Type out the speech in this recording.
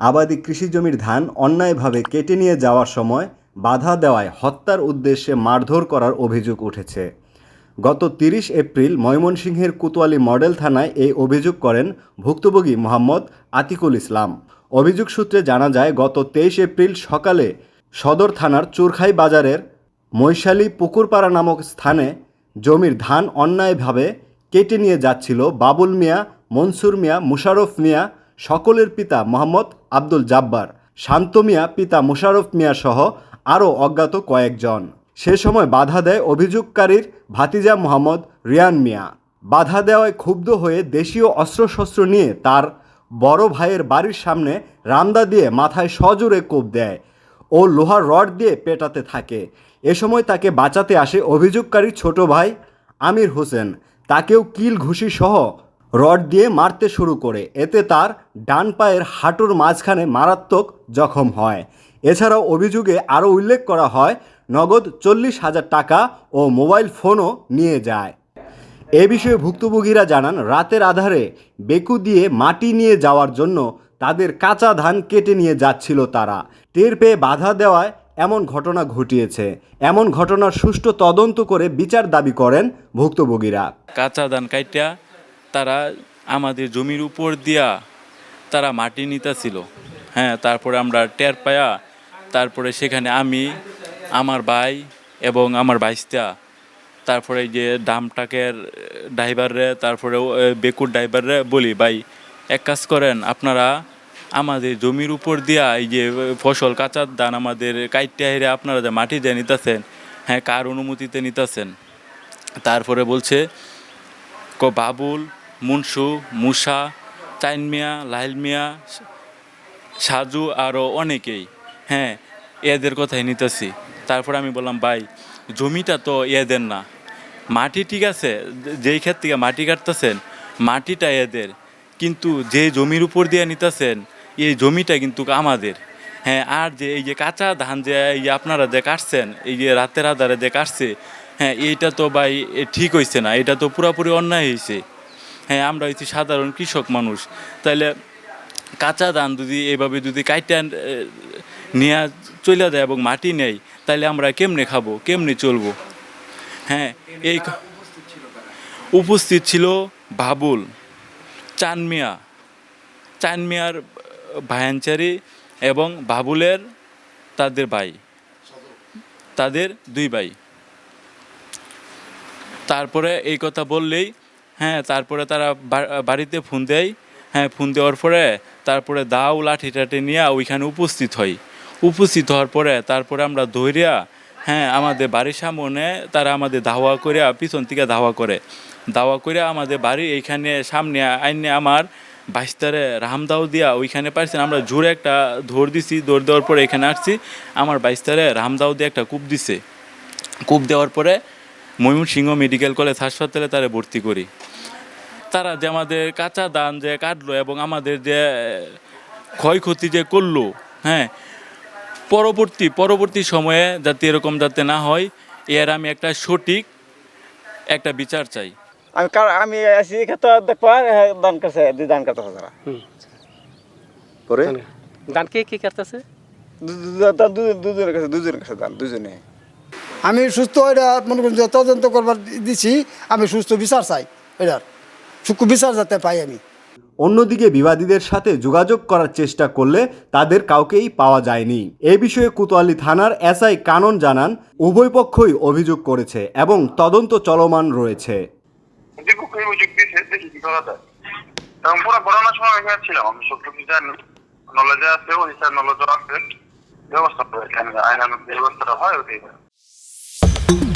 আবাদি কৃষি জমির ধান অন্যায়ভাবে কেটে নিয়ে যাওয়ার সময় বাধা দেওয়ায় হত্যার উদ্দেশ্যে মারধর করার অভিযোগ উঠেছে। গত তিরিশ এপ্রিল ময়মনসিংহের কোতোয়ালি মডেল থানায় এই অভিযোগ করেন ভুক্তভোগী মোহাম্মদ আতিকুল ইসলাম। অভিযোগ সূত্রে জানা যায়, গত তেইশ এপ্রিল সকালে সদর থানার চুরখাই বাজারের মৈশালী পুকুরপাড়া নামক স্থানে জমির ধান অন্যায়ভাবে কেটে নিয়ে যাচ্ছিল বাবুল মিয়া, মনসুর মিয়া, মুশারফ মিয়া সকলের পিতা মোহাম্মদ আব্দুল জাব্বার, শান্ত মিয়া পিতা মুশারফ মিয়া সহ আরও অজ্ঞাত কয়েকজন। সে সময় বাধা দেয় অভিযোগকারীর ভাতিজা মোহাম্মদ রিয়ান মিয়া। বাধা দেওয়ায় ক্ষুব্ধ হয়ে দেশীয় অস্ত্রশস্ত্র নিয়ে তার বড় ভাইয়ের বাড়ির সামনে রান্দা দিয়ে মাথায় সজোরে কোপ দেয় ও লোহার রড দিয়ে পেটাতে থাকে। এ সময় তাকে বাঁচাতে আসে অভিযোগকারী ছোট ভাই আমির হোসেন। তাকেও কিল ঘুষি সহ রড দিয়ে মারতে শুরু করে। এতে তার ডান পায়ের হাঁটুর মাঝখানে মারাত্মক জখম হয়। এছাড়াও অভিযোগে আরও উল্লেখ করা হয়, নগদ চল্লিশ হাজার টাকা ও মোবাইল ফোনও নিয়ে যায়। এ বিষয়ে ভুক্তভোগীরা জানান, রাতের আধারে বেকু দিয়ে মাটি নিয়ে যাওয়ার জন্য তাদের কাঁচা ধান কেটে নিয়ে যাচ্ছিল তারা। টের পেয়ে বাধা দেওয়ায় এমন ঘটনা ঘটিয়েছে। এমন ঘটনার সুষ্ঠু তদন্ত করে বিচার দাবি করেন ভুক্তভোগীরা। কাঁচা ধান কাইটা তারা আমাদের জমির উপর দিয়া তারা মাটি নিতেছিল। হ্যাঁ তারপরে আমরা টের পায়া তারপরে সেখানে আমি, আমার ভাই এবং আমার বাইস্তা তারপরে যে ডামটাকের ড্রাইভাররে, তারপরে বেকুর ড্রাইভাররে বলি, ভাই, এক কাজ করেন, আপনারা আমাদের জমির উপর দিয়া এই যে ফসল কাঁচার ধান আমাদের কাইটটা হেরে আপনারা যে মাটি দিয়ে নিতেছেন হ্যাঁ কার অনুমতিতে নিতেছেন? তারপরে বলছে, ক বাবুল মুনসু, মুসা চাইন মিয়া লাইল মিয়া সাজু আরও অনেকেই। হ্যাঁ এদের কথাই নিতেছি। তারপর আমি বললাম, ভাই, জমিটা তো এদের না। মাটি ঠিক আছে, যেই ক্ষেত থেকে মাটি কাটতেছেন, মাটিটা এদের। কিন্তু যে জমির উপর দিয়ে নিতেছেন, এই জমিটা কিন্তু আমাদের। হ্যাঁ আর যে এই যে কাঁচা ধান যে এই যে আপনারা যে কাটছেন, এই যে রাতের আধারে যে কাটছে হ্যাঁ এইটা তো ভাই ঠিক হয়েছে না। এটা তো পুরোপুরি অন্যায় হয়েছে হ্যাঁ আমরা হচ্ছি সাধারণ কৃষক মানুষ। তাইলে কাঁচা ধান যদি এভাবে যদি কাইটা নিয়ে চলে যায় এবং মাটি নেই তাহলে আমরা কেমনে খাব? কেমনে চলবো? হ্যাঁ এই উপস্থিত ছিল বাবুল চানমিয়া চানমিয়ার ভায়ানচারি এবং বাবুলের তাদের ভাই। তাদের দুই ভাই। তারপরে এই কথা বললেই হ্যাঁ তারপরে তারা বাড়িতে ফোন দেয়। হ্যাঁ ফোন দেওয়ার পরে তারপরে দাও, লাঠি টাঠি নিয়ে ওইখানে উপস্থিত হই। উপস্থিত হওয়ার পরে তারপরে আমরা ধৈর্যা হ্যাঁ আমাদের বাড়ির সামনে তারা আমাদের ধাওয়া করে পিছন থেকে ধাওয়া করে। ধাওয়া করে আমাদের বাড়ি এইখানে সামনে আইনে আমার বাইশতারে রামদাও দিয়া ওইখানে পারছেন আমরা জোরে একটা ধর দিছি, দৌড় দেওয়ার পরে এখানে আসছি। আমার বাইশতারে রামদাও দিয়ে একটা কূপ দিছে। কূপ দেওয়ার পরে ময়মনসিংহ মেডিকেল কলেজ হাসপাতালে তারা ভর্তি করি। তারা যে আমাদের কাঁচা দান যে কাটলো এবং আমাদের যে ক্ষয়ক্ষতি যে করল হ্যাঁ পরবর্তী পরবর্তী সময়ে যাতে এরকম যাতে না হয় এর আমি একটা সঠিক একটা বিচার চাই। আমি কার আমি আসি খেতে দেখবা দান দুই দান তারা। পরে? ধান কে কে কাটতেছে? দুজনের কাছে দুজনের কাছে দান দুজনে। আমি সুস্থ এটা মনে করুন যে তদন্ত করবার দিছি আমি সুস্থ বিচার চাই এটার সুখ বিচার যাতে পাই আমি। অন্যদিকে বিবাদীদের সাথে যোগাযোগ করার চেষ্টা করলে তাদের কাউকেই পাওয়া যায়নি। এ বিষয়ে কোতোয়ালি থানার এসআই কানন জানান উভয় পক্ষই অভিযোগ করেছে এবং তদন্ত চলমান রয়েছে। দীপু কই অভিযোগ দিয়েছে দেখি কি করা যায়। এবং পুরো করোনার সময় এখানে ছিলাম আমি সব কিছু জানি। নলেজে আছে ওই স্যার নলেজও আছে। ব্যবস্থা করে আইন ব্যবস্থাটা হয় ওটাই। Thank.